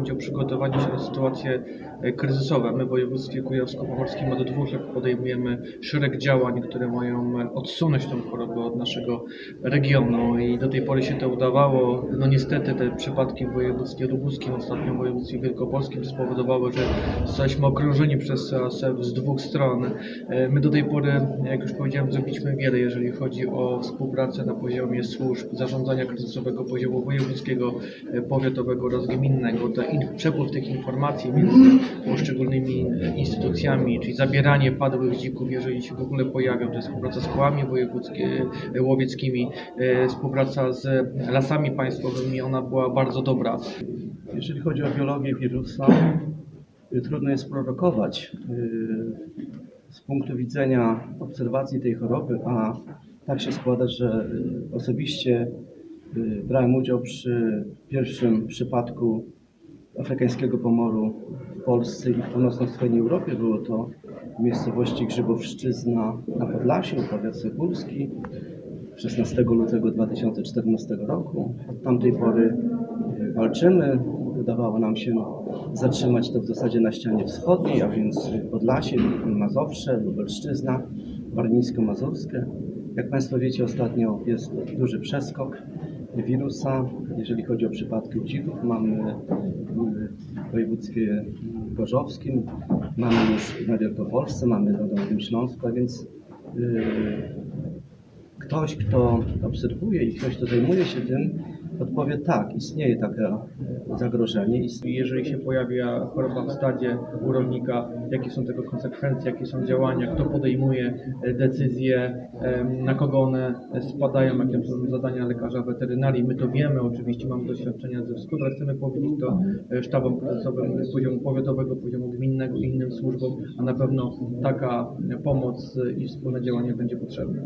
chodzi o przygotowanie się na sytuacje e, kryzysowe. My w województwie kujawsko-pomorskim od dwóch lat podejmujemy szereg działań, które mają e, odsunąć tą chorobę od naszego regionu i do tej pory się to udawało. No niestety te przypadki w województwie lubuskim, ostatnio w województwie wielkopolskim spowodowały, że zostaliśmy okrążeni przez ASF z dwóch stron. E, My do tej pory, jak już powiedziałem, zrobiliśmy wiele, jeżeli chodzi o współpracę na poziomie służb, zarządzania kryzysowego poziomu wojewódzkiego, powiatowego oraz gminnego. To in, przepływ tych informacji między poszczególnymi e, instytucjami, czyli zabieranie padłych dzików, jeżeli się w ogóle pojawią, to jest współpraca z kołami e, łowieckimi, e, współpraca z lasami państwowymi, ona była bardzo dobra. Jeżeli chodzi o biologię wirusa, y, trudno jest prorokować z punktu widzenia obserwacji tej choroby, a tak się składa, że osobiście brałem udział przy pierwszym przypadku afrykańskiego pomoru w Polsce i w północno-wschodniej Europie. Było to w miejscowości Grzybowszczyzna na Podlasiu, powiat Sokólski. 16 lutego 2014 roku. Od tamtej pory y, walczymy. Udawało nam się zatrzymać to w zasadzie na ścianie wschodniej, a więc Podlasie, Mazowsze, Lubelszczyzna, Warmińsko-Mazurskie. Jak Państwo wiecie, ostatnio jest duży przeskok wirusa. Jeżeli chodzi o przypadki dzików, mamy w województwie gorzowskim, mamy już na Wielkopolsce, mamy na Dolnym Śląsku, a więc yy, ktoś, kto obserwuje i ktoś, kto zajmuje się tym, odpowie tak, istnieje takie e, zagrożenie. Jeżeli się pojawia choroba w stadzie u rolnika, jakie są tego konsekwencje, jakie są działania, kto podejmuje e, decyzje, em, na kogo one spadają, jakie są zadania lekarza weterynarii. My to wiemy, oczywiście mamy doświadczenia ze wschodu, ale chcemy powiedzieć to e, sztabom kryzysowym poziomu powiatowego, poziomu gminnego i innym służbom, a na pewno taka e, pomoc e, i wspólne działanie będzie potrzebne.